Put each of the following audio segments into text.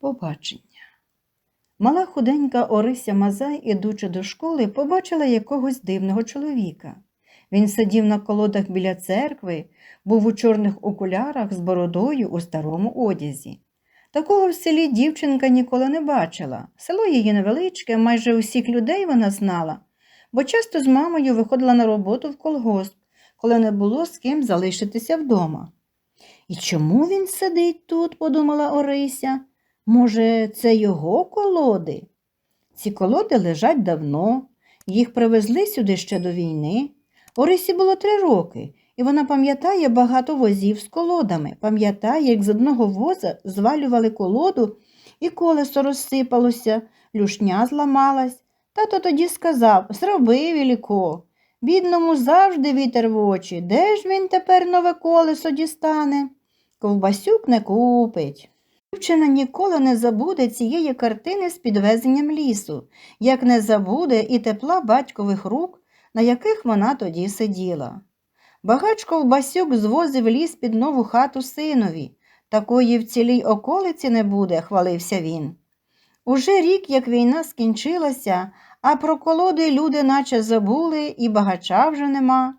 Побачення. Мала худенька Орися Мазай, ідучи до школи, побачила якогось дивного чоловіка. Він сидів на колодах біля церкви, був у чорних окулярах з бородою у старому одязі. Такого в селі дівчинка ніколи не бачила. Село її невеличке, майже усіх людей вона знала, бо часто з мамою виходила на роботу в колгосп, коли не було з ким залишитися вдома. І чому він сидить тут, подумала Орися. Може, це його колоди? Ці колоди лежать давно, їх привезли сюди ще до війни. Орисі було три роки, і вона пам'ятає багато возів з колодами, пам'ятає, як з одного воза звалювали колоду, і колесо розсипалося, люшня зламалась. Тато тоді сказав Зроби, Віліко. Бідному завжди вітер в очі. Де ж він тепер нове колесо дістане? Ковбасюк не купить. Дівчина ніколи не забуде цієї картини з підвезенням лісу, як не забуде і тепла батькових рук, на яких вона тоді сиділа. Багач ковбасюк звозив ліс під нову хату синові. Такої в цілій околиці не буде, хвалився він. Уже рік, як війна скінчилася, а про колоди люди наче забули, і багача вже нема.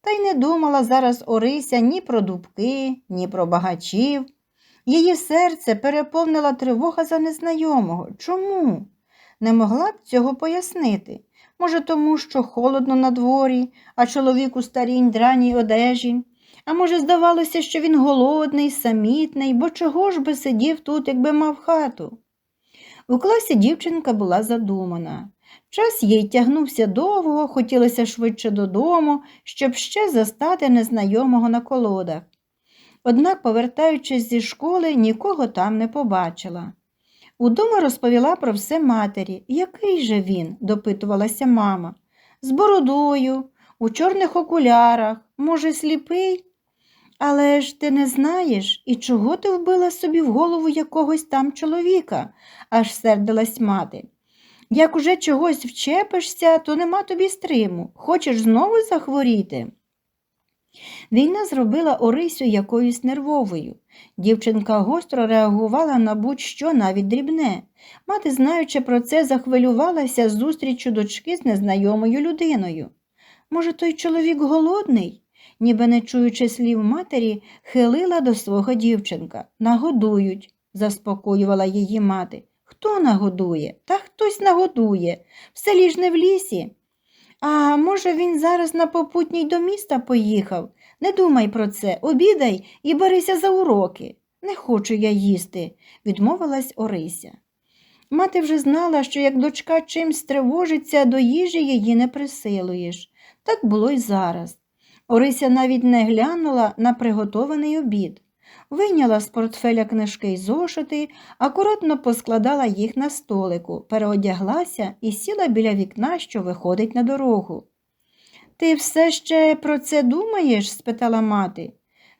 Та й не думала зараз Орися ні про дубки, ні про багачів. Її серце переповнила тривога за незнайомого. Чому? Не могла б цього пояснити. Може, тому, що холодно на дворі, а чоловік у старій драній одежі. А може, здавалося, що він голодний, самітний, бо чого ж би сидів тут, якби мав хату? У класі дівчинка була задумана. Час їй тягнувся довго, хотілося швидше додому, щоб ще застати незнайомого на колодах. Однак, повертаючись зі школи, нікого там не побачила. Удома розповіла про все матері. Який же він? допитувалася мама. З бородою, у чорних окулярах, може, сліпий? Але ж ти не знаєш, і чого ти вбила собі в голову якогось там чоловіка, аж сердилась мати. Як уже чогось вчепишся, то нема тобі стриму. Хочеш знову захворіти? Війна зробила Орисю якоюсь нервовою. Дівчинка гостро реагувала на будь-що навіть дрібне. Мати, знаючи про це, захвилювалася зустрічю дочки з незнайомою людиною. Може, той чоловік голодний? Ніби не чуючи слів матері, хилила до свого дівчинка. Нагодують, заспокоювала її мати. Хто нагодує? Та хтось нагодує. В селі ж не в лісі. А може, він зараз на попутній до міста поїхав? Не думай про це, обідай і берися за уроки. Не хочу я їсти, відмовилась Орися. Мати вже знала, що як дочка чимсь стривожиться, до їжі її не присилуєш. Так було й зараз. Орися навіть не глянула на приготований обід. Вийняла з портфеля книжки й зошити, акуратно поскладала їх на столику, переодяглася і сіла біля вікна, що виходить на дорогу. Ти все ще про це думаєш? спитала мати.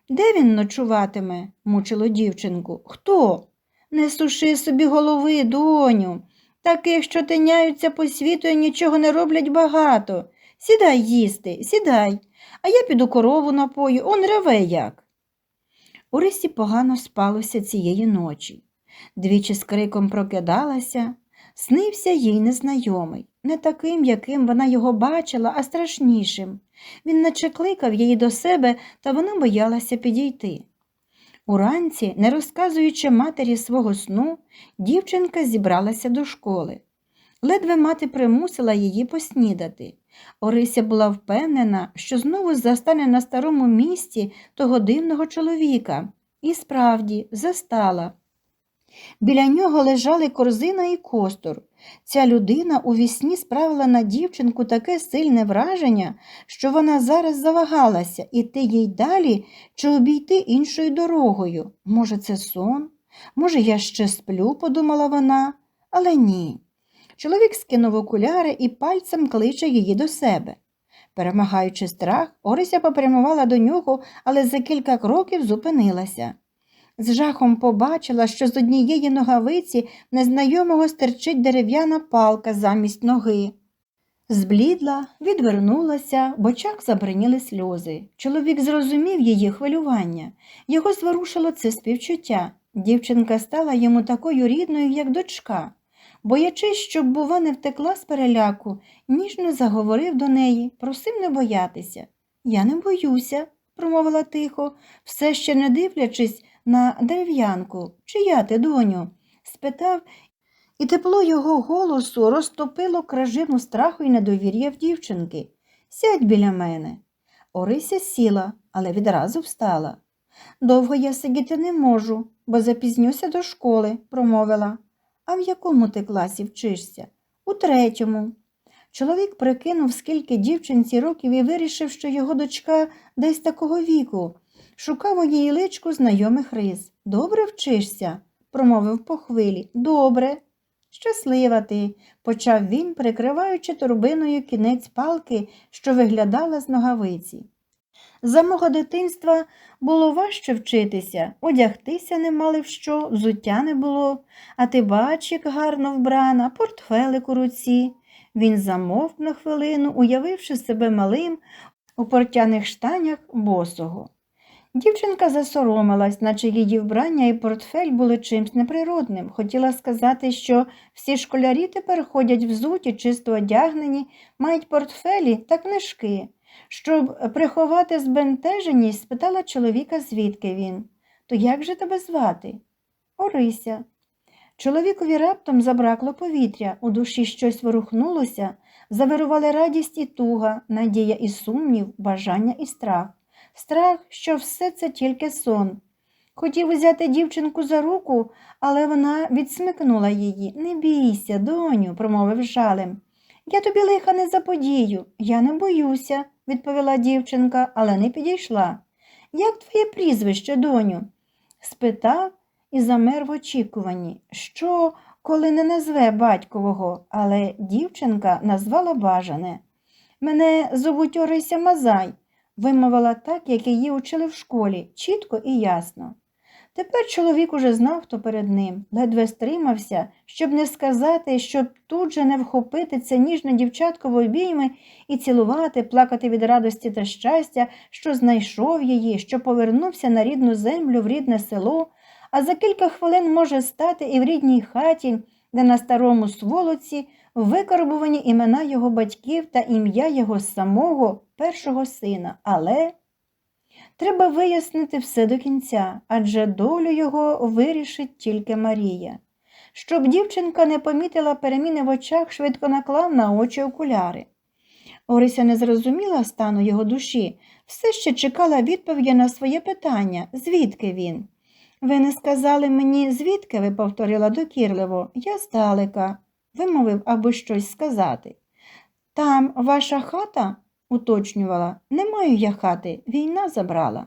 Де він ночуватиме? мучило дівчинку. Хто? Не суши собі голови, доню. Таких, що тиняються по світу і нічого не роблять багато. Сідай їсти, сідай, а я піду корову напою, он реве як. Орисі погано спалося цієї ночі. Двічі з криком прокидалася, снився їй незнайомий, не таким, яким вона його бачила, а страшнішим. Він наче кликав її до себе, та вона боялася підійти. Уранці, не розказуючи матері свого сну, дівчинка зібралася до школи. Ледве мати примусила її поснідати. Орися була впевнена, що знову застане на старому місці того дивного чоловіка. І справді застала. Біля нього лежали корзина і костур. Ця людина у вісні справила на дівчинку таке сильне враження, що вона зараз завагалася іти їй далі чи обійти іншою дорогою. Може, це сон? Може, я ще сплю, подумала вона, але ні. Чоловік скинув окуляри і пальцем кличе її до себе. Перемагаючи страх, Орися попрямувала до нього, але за кілька кроків зупинилася. З жахом побачила, що з однієї ногавиці незнайомого стерчить дерев'яна палка замість ноги. Зблідла, відвернулася, в очах забриніли сльози. Чоловік зрозумів її хвилювання. Його зворушило це співчуття. Дівчинка стала йому такою рідною, як дочка. Боячись, щоб, бува, не втекла з переляку, ніжно заговорив до неї, просив не боятися. Я не боюся, промовила тихо, все ще не дивлячись на дерев'янку. Чия ти, доню? спитав, і тепло його голосу розтопило кражину страху і недовір'я в дівчинки. Сядь біля мене. Орися сіла, але відразу встала. Довго я сидіти не можу, бо запізнюся до школи, промовила. А в якому ти класі вчишся? У третьому. Чоловік прикинув, скільки дівчинці років і вирішив, що його дочка десь такого віку. Шукав у її личку знайомих рис. Добре вчишся? промовив по хвилі. Добре. Щаслива ти, почав він, прикриваючи торбиною кінець палки, що виглядала з ногавиці. За мого дитинства було важче вчитися, одягтися не мали в що, взуття не було, а ти бач, як гарно вбрана, портфелик у руці. Він замовк на хвилину, уявивши себе малим у портяних штанях босого. Дівчинка засоромилась, наче її вбрання і портфель були чимсь неприродним. Хотіла сказати, що всі школярі тепер ходять взуті, чисто одягнені, мають портфелі та книжки. Щоб приховати збентеженість, спитала чоловіка, звідки він. То як же тебе звати? Орися. Чоловікові раптом забракло повітря, у душі щось ворухнулося, завирували радість і туга, надія і сумнів, бажання і страх. Страх, що все це тільки сон. Хотів взяти дівчинку за руку, але вона відсмикнула її. Не бійся, доню, промовив жалем. Я тобі лиха не заподію. Я не боюся, відповіла дівчинка, але не підійшла. Як твоє прізвище, доню? спитав і замер в очікуванні, що, коли не назве батькового, але дівчинка назвала бажане. Мене зовуть Орися Мазай, вимовила так, як її учили в школі, чітко і ясно. Тепер чоловік уже знав, хто перед ним, ледве стримався, щоб не сказати, щоб тут же не вхопити це ніжне дівчатко в обійми і цілувати, плакати від радості та щастя, що знайшов її, що повернувся на рідну землю в рідне село, а за кілька хвилин може стати і в рідній хаті, де на старому сволоці викарбувані імена його батьків та ім'я його самого першого сина. Але треба вияснити все до кінця, адже долю його вирішить тільки Марія. Щоб дівчинка не помітила переміни в очах, швидко наклав на очі окуляри. Орися не зрозуміла стану його душі, все ще чекала відповіді на своє питання, звідки він. Ви не сказали мені, звідки ви, повторила докірливо, я здалека, вимовив, аби щось сказати. Там ваша хата? Уточнювала. Не маю я хати, війна забрала.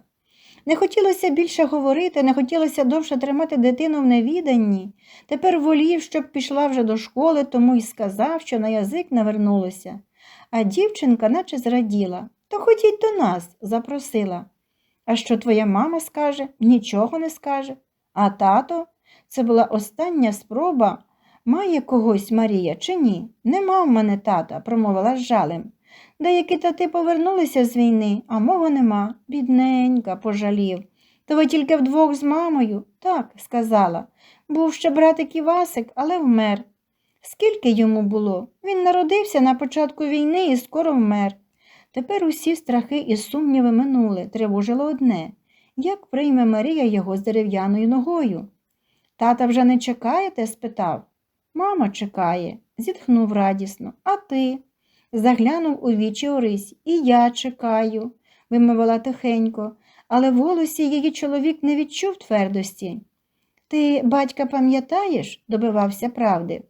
Не хотілося більше говорити, не хотілося довше тримати дитину в невіданні. Тепер волів, щоб пішла вже до школи, тому й сказав, що на язик навернулося. А дівчинка наче зраділа. То ходіть до нас, запросила. А що твоя мама скаже? Нічого не скаже. А тато? Це була остання спроба. Має когось Марія чи ні? Нема в мене тата, промовила з жалем. Деякі тати повернулися з війни, а мого нема. Бідненька, пожалів. То ви тільки вдвох з мамою? Так, сказала. Був ще братик Івасик, але вмер. Скільки йому було? Він народився на початку війни і скоро вмер. Тепер усі страхи і сумніви минули, тривожило одне як прийме Марія його з дерев'яною ногою. Тата вже не чекаєте? спитав. Мама чекає, зітхнув радісно. А ти? Заглянув у вічі Орись. І я чекаю, вимовила тихенько, але в голосі її чоловік не відчув твердості. Ти, батька, пам'ятаєш? добивався правди.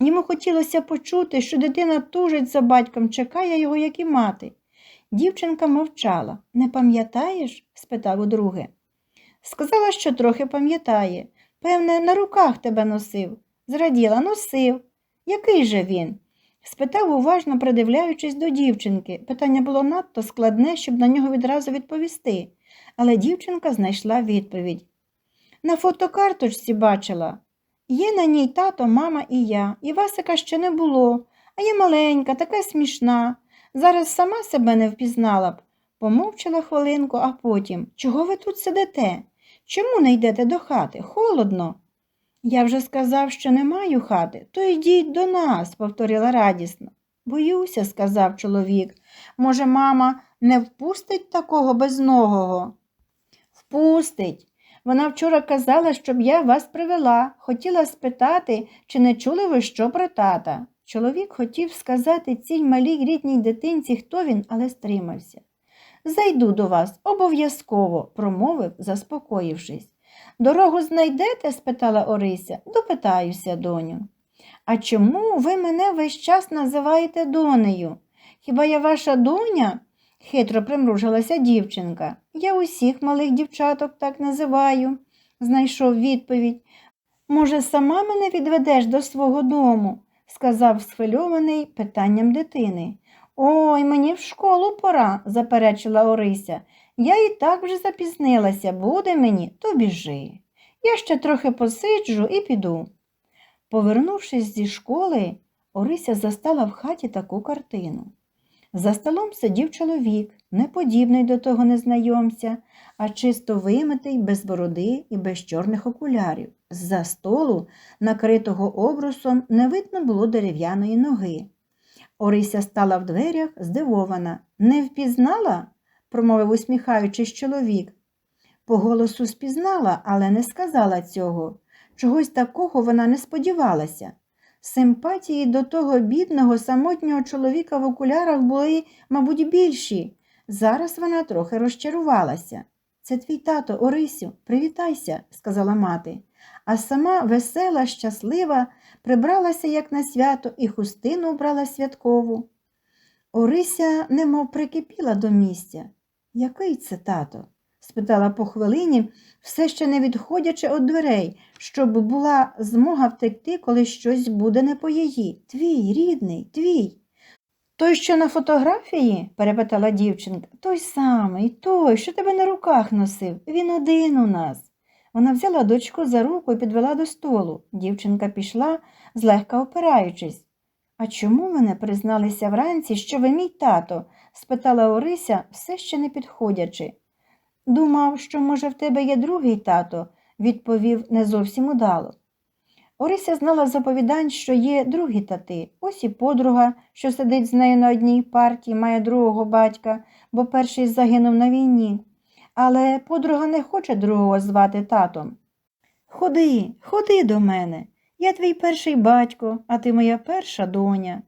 Йому хотілося почути, що дитина тужить за батьком, чекає його, як і мати. Дівчинка мовчала. Не пам'ятаєш? спитав удруге. Сказала, що трохи пам'ятає. Певне, на руках тебе носив. Зраділа, носив. Який же він? Спитав, уважно придивляючись до дівчинки. Питання було надто складне, щоб на нього відразу відповісти, але дівчинка знайшла відповідь. На фотокарточці бачила. Є на ній тато, мама і я. І Васика ще не було, а я маленька, така смішна. Зараз сама себе не впізнала б. Помовчала хвилинку, а потім чого ви тут сидите? Чому не йдете до хати? Холодно. Я вже сказав, що не маю хати, то йдіть до нас, повторила радісно. Боюся, сказав чоловік. Може, мама не впустить такого безногого? Впустить. Вона вчора казала, щоб я вас привела. Хотіла спитати, чи не чули ви що про тата. Чоловік хотів сказати цій малій рідній дитинці, хто він, але стримався. Зайду до вас, обов'язково, промовив, заспокоївшись. Дорогу знайдете? спитала Орися. Допитаюся, доню. А чому ви мене весь час називаєте донею? Хіба я ваша доня? хитро примружилася дівчинка. Я усіх малих дівчаток так називаю, знайшов відповідь. Може, сама мене відведеш до свого дому? сказав схвильований питанням дитини. Ой, мені в школу пора, заперечила Орися. Я і так вже запізнилася, буде мені, то біжи. Я ще трохи посиджу і піду. Повернувшись зі школи, Орися застала в хаті таку картину. За столом сидів чоловік, не подібний до того незнайомця, а чисто вимитий, без бороди і без чорних окулярів. З-за столу, накритого обрусом, не видно було дерев'яної ноги. Орися стала в дверях, здивована. Не впізнала? Промовив усміхаючись чоловік. По голосу спізнала, але не сказала цього. Чогось такого вона не сподівалася. Симпатії до того бідного, самотнього чоловіка в окулярах були, мабуть, більші. Зараз вона трохи розчарувалася. Це твій тато, Орисю, привітайся, сказала мати. А сама весела, щаслива, прибралася, як на свято, і хустину обрала святкову. Орися немов прикипіла до місця. Який це тато? спитала по хвилині, все ще не відходячи від дверей, щоб була змога втекти, коли щось буде не по її. Твій, рідний, твій. Той, що на фотографії? перепитала дівчинка. Той самий, той, що тебе на руках носив. Він один у нас. Вона взяла дочку за руку і підвела до столу. Дівчинка пішла, злегка опираючись. А чому ви не призналися вранці, що ви мій тато? спитала Орися, все ще не підходячи. Думав, що, може, в тебе є другий тато, відповів не зовсім удало. Орися знала з оповідань, що є другі тати. Ось і подруга, що сидить з нею на одній партії, має другого батька, бо перший загинув на війні. Але подруга не хоче другого звати татом. Ходи, ходи до мене. Я твій перший батько, а ти моя перша доня.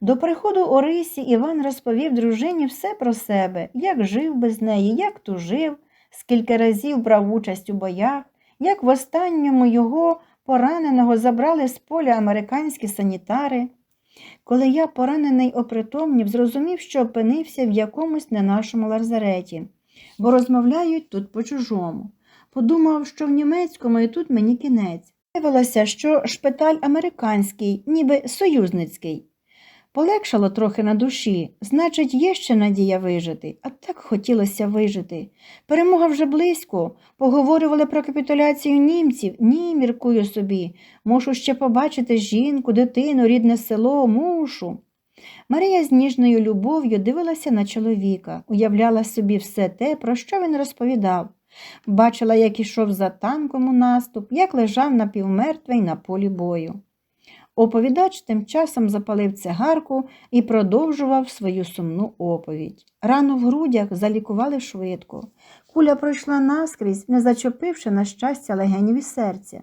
До приходу Орисі Іван розповів дружині все про себе, як жив без неї, як тужив, скільки разів брав участь у боях, як в останньому його пораненого забрали з поля американські санітари. Коли я, поранений опритомнів, зрозумів, що опинився в якомусь не нашому лазареті, бо розмовляють тут по-чужому. Подумав, що в німецькому і тут мені кінець. Виявилося, що шпиталь американський, ніби союзницький. Полегшало трохи на душі, значить, є ще надія вижити, а так хотілося вижити. Перемога вже близько, поговорювали про капітуляцію німців. Ні, міркую собі, мушу ще побачити жінку, дитину, рідне село, мушу. Марія з ніжною любов'ю дивилася на чоловіка, уявляла собі все те, про що він розповідав. Бачила, як ішов за танком у наступ, як лежав напівмертвий на полі бою. Оповідач тим часом запалив цигарку і продовжував свою сумну оповідь. Рану в грудях залікували швидко. Куля пройшла наскрізь, не зачепивши, на щастя, легенів і серця.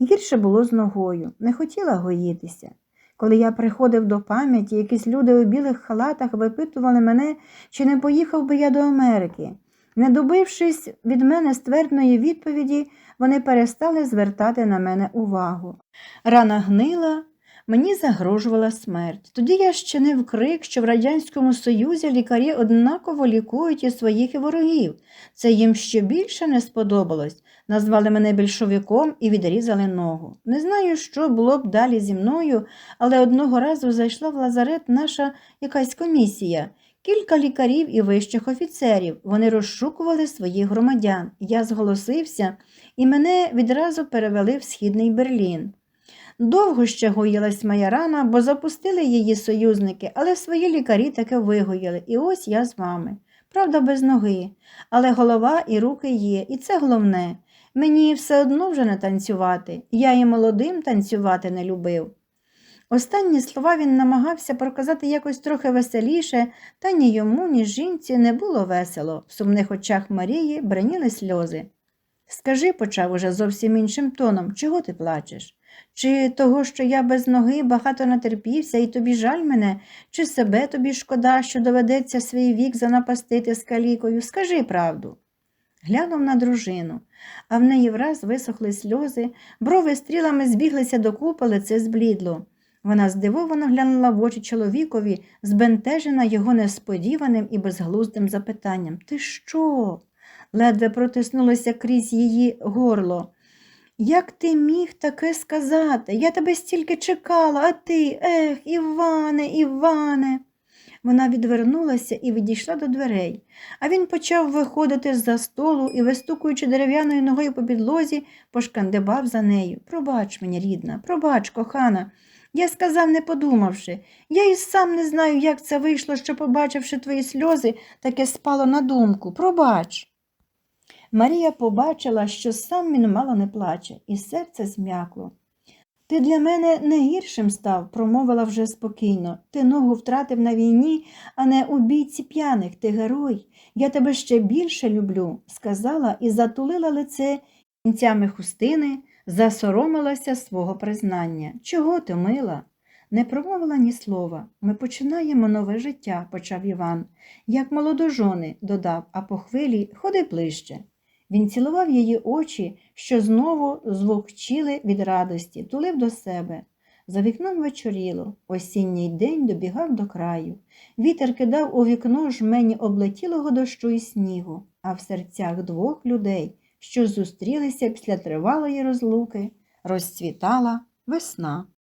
Гірше було з ногою, не хотіла гоїтися. Коли я приходив до пам'яті, якісь люди у білих халатах випитували мене, чи не поїхав би я до Америки. Не добившись від мене ствердної відповіді, вони перестали звертати на мене увагу. Рана гнила, мені загрожувала смерть. Тоді я ще не вкрик, що в Радянському Союзі лікарі однаково лікують і своїх і ворогів. Це їм ще більше не сподобалось. Назвали мене більшовиком і відрізали ногу. Не знаю, що було б далі зі мною, але одного разу зайшла в лазарет наша якась комісія. Кілька лікарів і вищих офіцерів. Вони розшукували своїх громадян. Я зголосився, і мене відразу перевели в східний Берлін. Довго ще гоїлась моя рана, бо запустили її союзники, але свої лікарі таки вигоїли, і ось я з вами. правда, без ноги, але голова і руки є, і це головне. Мені все одно вже не танцювати, я і молодим танцювати не любив. Останні слова він намагався проказати якось трохи веселіше, та ні йому, ні жінці не було весело. В сумних очах Марії бреніли сльози. Скажи, почав уже зовсім іншим тоном, чого ти плачеш? Чи того, що я без ноги багато натерпівся, і тобі жаль мене, чи себе тобі шкода, що доведеться свій вік занапастити з калікою? Скажи правду. Глянув на дружину, а в неї враз висохли сльози, брови стрілами збіглися докупи, лице зблідло. Вона здивовано глянула в очі чоловікові, збентежена його несподіваним і безглуздим запитанням. Ти що? ледве протиснулося крізь її горло. Як ти міг таке сказати? Я тебе стільки чекала, а ти, ех, Іване, Іване. Вона відвернулася і відійшла до дверей, а він почав виходити з-за столу і, вистукуючи дерев'яною ногою по підлозі, пошкандибав за нею. Пробач мені, рідна, пробач, кохана. Я сказав, не подумавши. Я і сам не знаю, як це вийшло, що, побачивши твої сльози, таке спало на думку. Пробач. Марія побачила, що сам він мало не плаче, і серце зм'якло. Ти для мене не гіршим став, промовила вже спокійно. Ти ногу втратив на війні, а не у бійці п'яних. Ти герой. Я тебе ще більше люблю, сказала і затулила лице кінцями хустини, засоромилася свого признання. Чого ти, мила? Не промовила ні слова. Ми починаємо нове життя, почав Іван. Як молодожони, додав, а по хвилі ходи ближче. Він цілував її очі, що знову звовчили від радості, тулив до себе. За вікном вечоріло, осінній день добігав до краю. Вітер кидав у вікно жмені облетілого дощу і снігу, а в серцях двох людей, що зустрілися після тривалої розлуки, розцвітала весна.